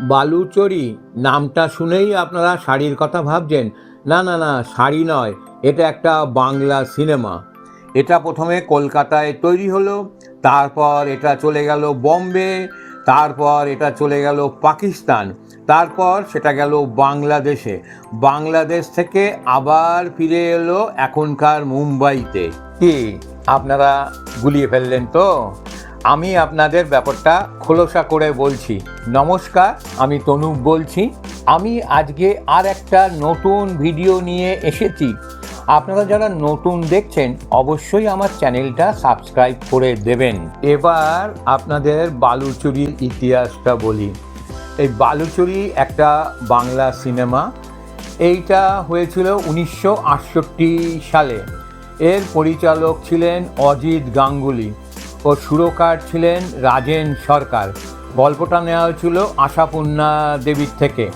বালুচরি, নামটা শুনেই আপনারা শাড়ির কথা ভাবছেন। না না না, শাড়ি নয়, এটা একটা বাংলা সিনেমা। এটা প্রথমে কলকাতায় তৈরি হলো, তারপর এটা চলে গেল বম্বে, তারপর এটা চলে গেল পাকিস্তান, তারপর সেটা গেল বাংলাদেশে। বাংলাদেশ থেকে আবার ফিরে এলো এখনকার মুম্বাইতে। কি, আপনারা গুলিয়ে ফেললেন তো? আমি আপনাদের ব্যাপারটা খোলসা করে বলছি। নমস্কার, আমি তনুপ বলছি। আমি আজকে আর একটা নতুন ভিডিও নিয়ে এসেছি। আপনারা যারা নতুন দেখছেন, অবশ্যই আমার চ্যানেলটা সাবস্ক্রাইব করে দেবেন। এবার আপনাদের বালুচুরির ইতিহাসটা বলি। এই বালুচুরি একটা বাংলা সিনেমা। এইটা হয়েছিল উনিশশো আটষট্টি সালে। এর পরিচালক ছিলেন অজিত গাঙ্গুলি। ও সুরকার ছিলেন রাজেন সরকার। গল্পটা নেওয়া হয়েছিল আশাপূর্ণা দেবীর থেকে।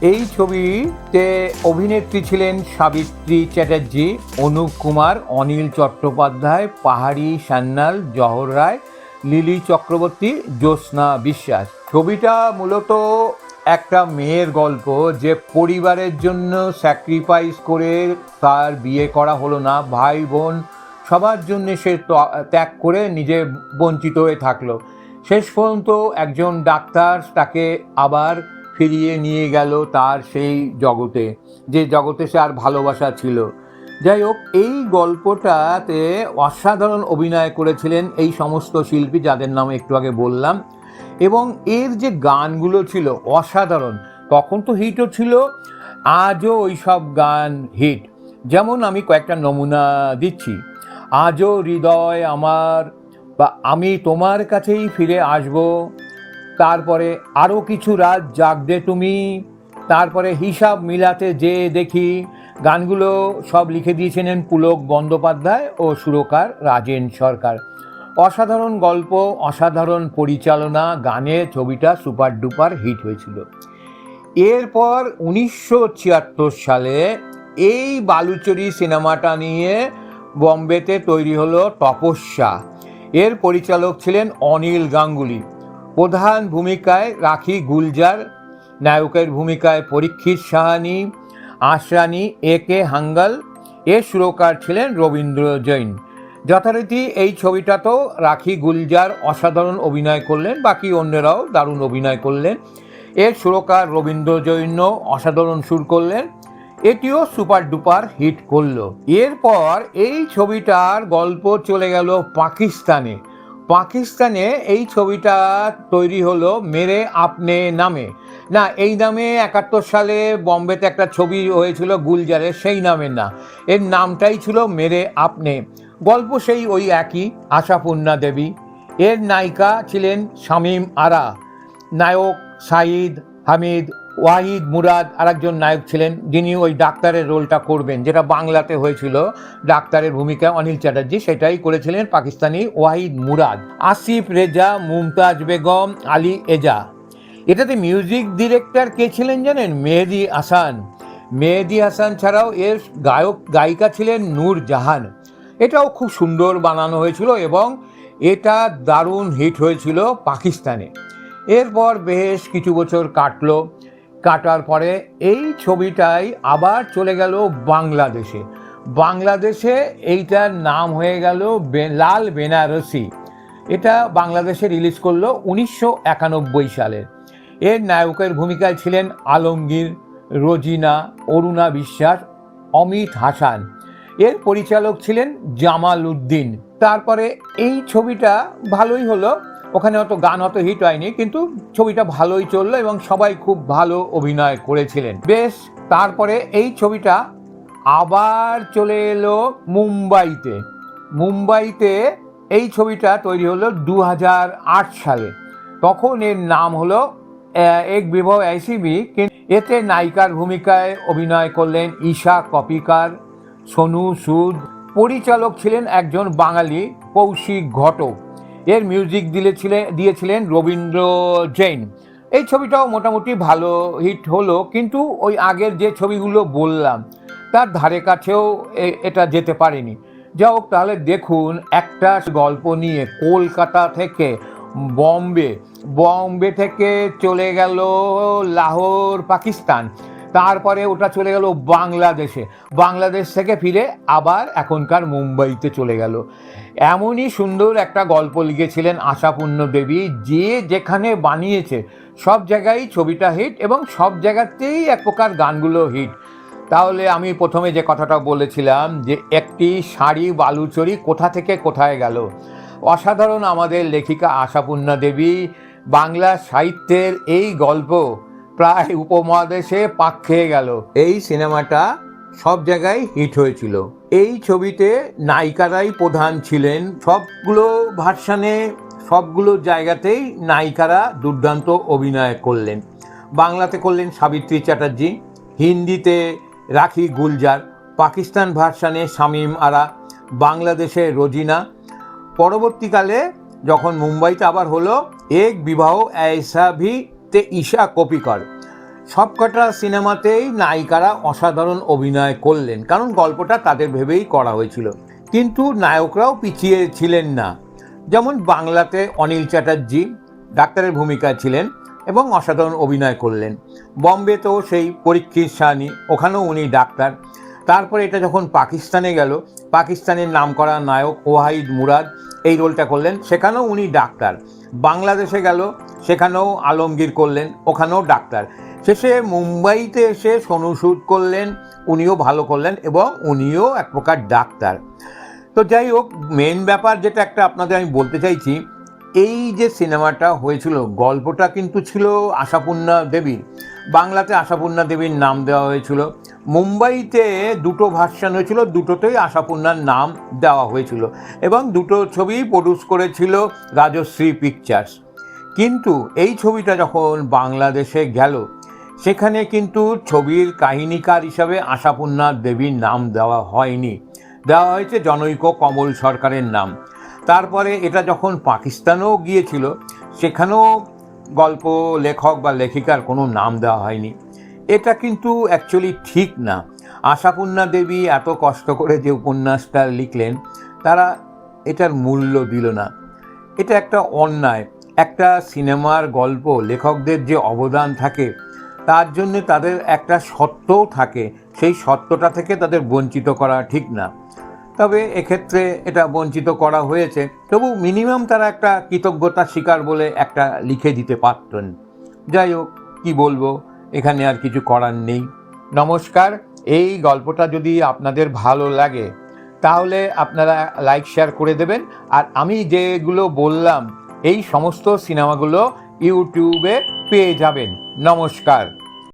এই ছবিতে অভিনেত্রী ছিলেন সাবিত্রী চ্যাটার্জি, অনুপ কুমার, অনিল চট্টোপাধ্যায়, পাহাড়ি সান্যাল, জহর রায়, লিলি চক্রবর্তী, জ্যোৎস্না বিশ্বাস। ছবিটা মূলত একটা মেয়ের গল্প যে পরিবারের জন্য স্যাক্রিফাইস করে তার বিয়ে করা হলো না। ভাই বোন সবার জন্য সে ত্য- ত্যাগ করে নিজে বঞ্চিত হয়ে থাকল। শেষ পর্যন্ত একজন ডাক্তার তাকে আবার ফিরিয়ে নিয়ে গেল তার সেই জগতে, যে জগতে সে আর ভালোবাসা ছিল। যাই হোক, এই গল্পটাতে অসাধারণ অভিনয় করেছিলেন এই সমস্ত শিল্পী যাদের নাম একটু আগে বললাম। এবং এর যে গানগুলো ছিল অসাধারণ, তখন তো হিটও ছিল, আজও ওই সব গান হিট। যেমন আমি কয়েকটা নমুনা দিচ্ছি। আজও হৃদয় আমার, বা আমি তোমার কাছেই ফিরে আসব। তারপরে আরও কিছু রাত জাগদে তুমি, তারপরে হিসাব মিলাতে যে দেখি, গানগুলো সব লিখে দিয়েছিলেন পুলক বন্দ্যোপাধ্যায় ও সুরকার রাজেন সরকার। অসাধারণ গল্প, অসাধারণ পরিচালনা, গানে ছবিটা সুপার ডুপার হিট হয়েছিল। এরপর উনিশশো ছিয়াত্তর সালে এই বালুচরি সিনেমাটা নিয়ে বম্বেতে তৈরি হলো তপস্যা। এর পরিচালক ছিলেন অনিল গাঙ্গুলি। প্রধান ভূমিকায় রাখি গুলজার, নায়কের ভূমিকায় পরীক্ষিত সাহানি আশরানি, এ কে হাঙ্গাল এর সুরকার ছিলেন রবীন্দ্র জৈন। যথারীতি এই ছবিটাতেও রাখি গুলজার অসাধারণ অভিনয় করলেন, বাকি অন্যরাও দারুণ অভিনয় করলেন। এর সুরকার রবীন্দ্র জৈন অসাধারণ সুর করলেন। এটিও সুপার ডুপার হিট করল। এরপর এই ছবিটার গল্প চলে গেল পাকিস্তানে। পাকিস্তানে এই ছবিটা তৈরি হলো মেরে আপনে নামে। না, এই নামে একাত্তর সালে বম্বেতে একটা ছবি হয়েছিল গুলজারের সেই নামের না। এর নামটাই ছিল মেরে আপনে। গল্প সেই ওই একই, আশাপূর্ণা দেবী। এর নায়িকা ছিলেন শামীম আরা। নায়ক সাঈদ হামিদ ওয়াহিদ মুরাদ আরেকজন নায়ক ছিলেন, যিনি ওই ডাক্তারের রোলটা করবেন, যেটা বাংলাতে হয়েছিল। ডাক্তারের ভূমিকা অনিল চ্যাটার্জি, সেটাই করেছিলেন পাকিস্তানি ওয়াহিদ মুরাদ। আসিফ রেজা, মুমতাজ বেগম, আলী এজা। এটাতে মিউজিক ডিরেক্টর কে ছিলেন জানেন? মেহেদি হাসান। মেহেদি হাসান ছাড়াও এর গায়ক, গায়িকা ছিলেন নূর জাহান। এটাও খুব সুন্দর বানানো হয়েছিল এবং এটা দারুণ হিট হয়েছিল পাকিস্তানে। এরপর বেশ কিছু বছর কাটলো। কাটার পরে এই ছবিটাই আবার চলে গেল বাংলাদেশে। বাংলাদেশে এইটার নাম হয়ে গেল লাল বেনারসি। এটা বাংলাদেশে রিলিজ করল উনিশশো একানব্বই সালে। এর নায়কের ভূমিকায় ছিলেন আলমগীর, রোজিনা, অরুণা বিশ্বাস, অমিত হাসান। এর পরিচালক ছিলেন জামাল উদ্দিন। তারপরে এই ছবিটা ভালোই হলো ওখানে অত গান অত হিট হয়নি, কিন্তু ছবিটা ভালোই চলল এবং সবাই খুব ভালো অভিনয় করেছিলেন। বেশ, তারপরে এই ছবিটা আবার চলে এলো মুম্বাইতে। মুম্বাইতে এই ছবিটা তৈরি হলো দু হাজার আট সালে। তখন এর নাম হলো এক বিবাহ আইসিবি এতে নায়িকার ভূমিকায় অভিনয় করলেন ঈশা কপিকার, সোনু সুদ। পরিচালক ছিলেন একজন বাঙালি কৌশিক ঘটক। এর মিউজিক দিলেছিলেন দিয়েছিলেন রবীন্দ্র জৈন। এই ছবিটাও মোটামুটি ভালো হিট হলো, কিন্তু ওই আগের যে ছবিগুলো বললাম, তার ধারে কাছেও এটা যেতে পারেনি। যা হোক, তাহলে দেখুন একটা গল্প নিয়ে কলকাতা থেকে বম্বে বম্বে থেকে চলে গেল লাহোর, পাকিস্তান। তারপরে ওটা চলে গেল বাংলাদেশে। বাংলাদেশ থেকে ফিরে আবার এখনকার মুম্বাইতে চলে গেল। এমনই সুন্দর একটা গল্প লিখেছিলেন আশাপূর্ণ দেবী, যে যেখানে বানিয়েছে, সব জায়গায় ছবিটা হিট এবং সব জায়গাতেই এক প্রকার গানগুলো হিট তাহলে আমি প্রথমে যে কথাটা বলেছিলাম, যে একটি শাড়ি বালুচরি কোথা থেকে কোথায় গেল? অসাধারণ আমাদের লেখিকা আশাপূর্ণা দেবী, বাংলা সাহিত্যের এই গল্প প্রায় উপমহাদেশে পাক খেয়ে গেল এই সিনেমাটা সব জায়গায় হিট হয়েছিল এই ছবিতে নায়িকারাই প্রধান ছিলেন সবগুলো ভার্সানে সবগুলো জায়গাতেই নায়িকারা দুর্দান্ত অভিনয় করলেন বাংলাতে করলেন সাবিত্রী চ্যাটার্জি হিন্দিতে রাখি গুলজার পাকিস্তান ভার্সানে শামীম আরা বাংলাদেশে রোজিনা পরবর্তীকালে যখন মুম্বাইতে আবার হলো এক বিবাহ ऐसा भी তে ঈশা কপিকর সবকটা সিনেমাতেই নায়িকারা অসাধারণ অভিনয় করলেন, কারণ গল্পটা তাদের ভেবেই করা হয়েছিল। কিন্তু নায়করাও পিছিয়ে ছিলেন না। যেমন বাংলাতে অনিল চ্যাটার্জি ডাক্তারের ভূমিকায় ছিলেন এবং অসাধারণ অভিনয় করলেন। বম্বেতেও সেই পরীক্ষিত সাহানি ওখানেও উনি ডাক্তার। তারপরে এটা যখন পাকিস্তানে গেল, পাকিস্তানের নামকরা নায়ক ওয়াহিদ মুরাদ এই রোলটা করলেন, সেখানেও উনি ডাক্তার। বাংলাদেশে গেল সেখানেও আলমগীর করলেন, ওখানেও ডাক্তার। শেষে মুম্বাইতে এসে সোনু সুদ করলেন, উনিও ভালো করলেন এবং উনিও এক প্রকার ডাক্তার। তো যাই হোক মেন ব্যাপার যেটা একটা আপনাদের আমি বলতে চাইছি, এই যে সিনেমাটা হয়েছিল, গল্পটা কিন্তু ছিল আশাপূর্ণা দেবীর। বাংলাতে আশাপূর্ণা দেবীর নাম দেওয়া হয়েছিল। মুম্বাইতে দুটো ভার্সান হয়েছিল, দুটোতেই আশাপূর্ণার নাম দেওয়া হয়েছিল এবং দুটো ছবি প্রডিউস করেছিল রাজশ্রী পিকচার্স কিন্তু এই ছবিটা যখন বাংলাদেশে গেল, সেখানে কিন্তু ছবির কাহিনীকার হিসাবে আশাপূর্ণা দেবীর নাম দেওয়া হয়নি। দেওয়া হয়েছে জনৈক কমল সরকারের নাম। তারপরে এটা যখন পাকিস্তানেও গিয়েছিল, সেখানেও গল্প লেখক বা লেখিকার কোনো নাম দেওয়া হয়নি। এটা কিন্তু অ্যাকচুয়ালি ঠিক না। আশাপূর্ণা দেবী এত কষ্ট করে যে উপন্যাসটা লিখলেন, তারা এটার মূল্য দিল না। এটা একটা অন্যায়। একটা সিনেমার গল্প, লেখকদের যে অবদান থাকে, তার জন্য তাদের একটা সত্যও থাকে। সেই সত্যটা থেকে তাদের বঞ্চিত করা ঠিক না। তবে এক্ষেত্রে এটা বঞ্চিত করা হয়েছে। তবু মিনিমাম তারা একটা কৃতজ্ঞতা স্বীকার বলে একটা লিখে দিতে পারতেন। যাই হোক, কী বলব, এখানে আর কিছু করার নেই। নমস্কার, এই গল্পটা যদি আপনাদের ভালো লাগে, তাহলে আপনারা লাইক, শেয়ার করে দেবেন। আর আমি যেগুলো বললাম এই সমস্ত সিনেমাগুলো ইউটিউবে পেয়ে যাবেন। নমস্কার।